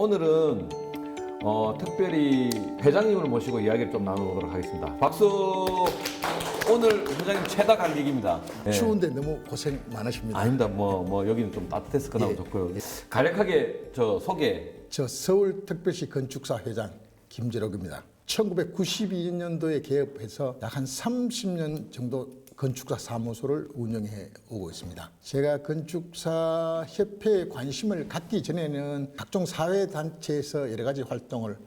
오늘은 어, 특별히 회장님을 모시고 이야기를 좀 나눠보도록 하겠습니다. 박수! 오늘 회장님 최다 관객입니다. 네. 추운데 너무 고생 많으십니다. 아닙니다. 뭐, 뭐, 여기는 좀 따뜻해서 그나마 예. 좋고요. 간략하게 저 소개. 저 서울특별시 건축사 회장 김재록입니다. 1992년도에 개업해서 약 한 30년 정도 건축사 사무소를 운영해 오고 있습니다. 제가 건축사 협회에 관심을 갖기 전에는 각종 사회 단체에서 여러 가지 활동을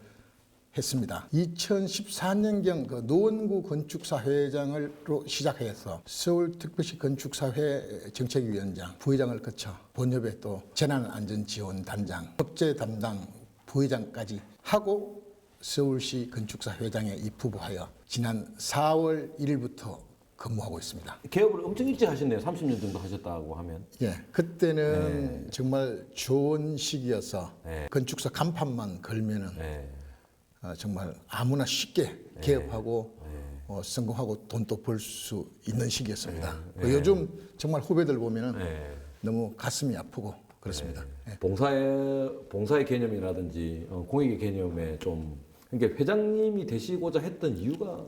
했습니다. 2014년경 그 노원구 건축사 회장으로 시작해서 서울특별시 건축사회 정책위원장, 부회장을 거쳐 본협에 또 재난안전지원단장, 법제 담당 부회장까지 하고 서울시 건축사 회장에 입후보하여 지난 4월 1일부터 근무하고 있습니다. 개업을 엄청 일찍 하셨네요. 30년 정도 하셨다고 하면. 예, 그때는 정말 좋은 시기여서 네. 건축사 간판만 걸면은 네. 어, 정말 아무나 쉽게 개업하고 어, 성공하고 돈도 벌 수 있는 시기였습니다. 그 요즘 정말 후배들 보면은 네. 너무 가슴이 아프고 그렇습니다. 예. 봉사의 봉사의 개념이라든지 어, 공익의 개념에 좀 그러니까 회장님이 되시고자 했던 이유가?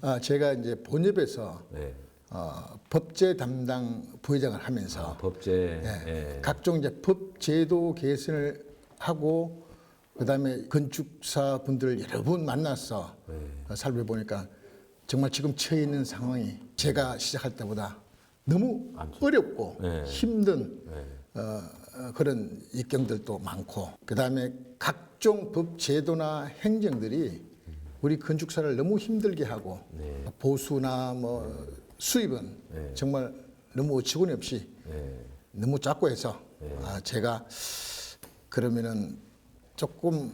아, 제가 이제 본협에서 네. 어, 법제 담당 부회장을 하면서 아, 법제. 예, 예. 각종 이제 법 제도 개선을 하고 그다음에 건축사 분들 여러 분 만나서 네. 어, 살펴보니까 정말 지금 처해 있는 상황이 제가 시작할 때보다 너무 어렵고 네. 힘든 어, 어, 그런 입경들도 많고 그다음에 각종 법 제도나 행정들이 우리 건축사를 너무 힘들게 하고 네. 보수나 뭐 수입은 정말 너무 어처구니 없이 네. 너무 작고 해서 아, 제가 그러면은 조금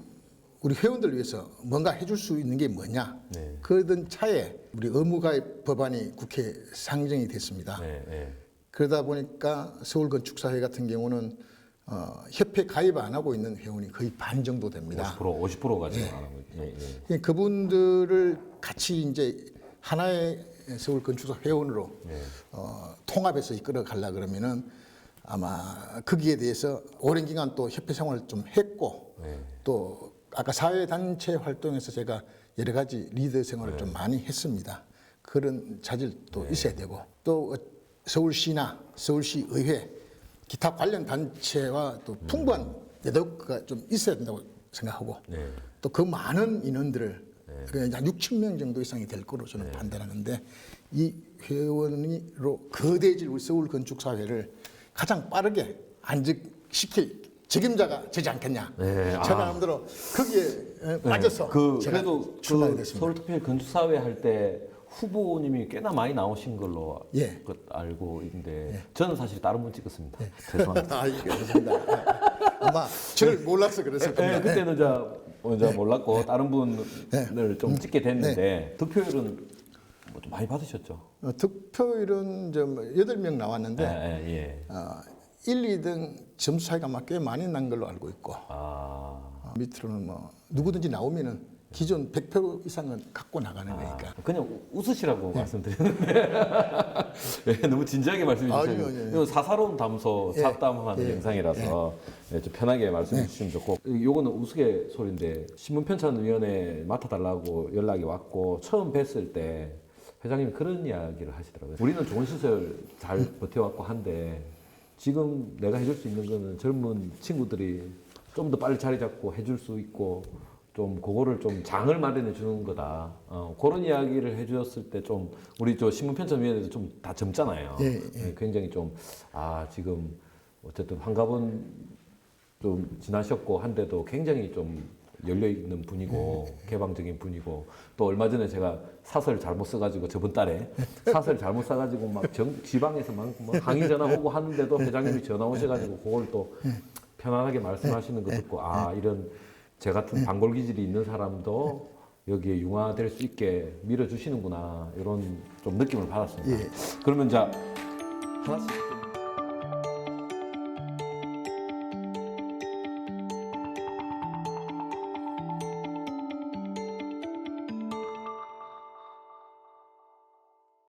우리 회원들 위해서 뭔가 해줄 수 있는 게 뭐냐 네. 그러던 차에 우리 의무가입 법안이 국회 상정이 됐습니다. 네. 네. 그러다 보니까 서울건축사회 같은 경우는 어, 협회 가입 안 하고 있는 회원이 거의 반 정도 됩니다. 50% 50%가 지금 안 하고 있- 예, 예. 예, 그분들을 같이 이제 하나의 서울 건축사 회원으로 어, 통합해서 이끌어 가려 그러면은 아마 거기에 대해서 오랜 기간 또 협회 생활을 좀 했고 또 아까 사회 단체 활동에서 제가 여러 가지 리더 생활을 좀 많이 했습니다. 그런 자질도 있어야 되고 또 서울시나 서울시 의회 기타 관련 단체와 또 풍부한 네트워크가 좀 있어야 된다고 생각하고 네. 또그 많은 인원들을 그냥 한 6천 명 정도 이상이 될 거로 저는 판단하는데 이 회원으로 거대해질 우리 서울 건축 사회를 가장 빠르게 안직시킬 책임자가 되지 않겠냐. 네, 아. 저는 마음대로 거기에 에, 빠져서 그 제가 그래도 그 됐습니다. 서울 특별 건축 사회 할 때 후보님이 꽤나 많이 나오신 걸로 예. 그 알고 있는데 저는 사실 다른 분 찍었습니다. 죄송합니다. 아, 이게 그렇습니다. 아마 저를 몰라서 그랬을 예, 겁니다. 그때는 저 먼저 몰랐고 다른 분을 좀 찍게 됐는데 득표율은 뭐좀 많이 받으셨죠? 어, 득표율은 좀 8명 나왔는데 예, 예, 예. 어, 1, 2등 점수 차이가 막 꽤 많이 난 걸로 알고 있고 아, 어, 밑으로는 뭐 누구든지 나오면은 기존 100표 이상은 갖고 나가는 거니까. 그냥 우- 웃으시라고 말씀드렸는데. 예, 너무 진지하게 말씀해 아니요, 주셔서 아니요, 이거 사사로운 담소 예, 잡담하는 예, 영상이라서 예, 좀 편하게 말씀해 주시면 좋고. 요거는 우스갯소리인데 신문편찬위원회 맡아달라고 연락이 왔고 처음 뵀을 때 회장님이 그런 이야기를 하시더라고요. 우리는 좋은 시설 잘 버텨왔고 한데 지금 내가 해줄 수 있는 거는 젊은 친구들이 좀 더 빨리 자리 잡고 해줄 수 있고 좀 그거를 좀 장을 마련해 주는 거다. 어, 그런 이야기를 해주셨을 때 좀 우리 저 신문 편찬위원회도 좀 다 젊잖아요. 예, 예, 굉장히 좀 아 지금 어쨌든 환갑은 좀 지나셨고 한데도 굉장히 좀 열려 있는 분이고 개방적인 분이고 또 얼마 전에 제가 사설 잘못 써가지고 저번 달에 사설 잘못 써가지고 막 정, 지방에서 막, 뭐 항의 전화 오고 하는데도 회장님이 전화 오셔가지고 그걸 또 편안하게 말씀하시는 거 듣고 아 이런 제 같은 단골 기질이 있는 사람도 여기에 융화될 수 있게 밀어주시는구나 이런 좀 느낌을 받았습니다. 그러면 자 하나씩.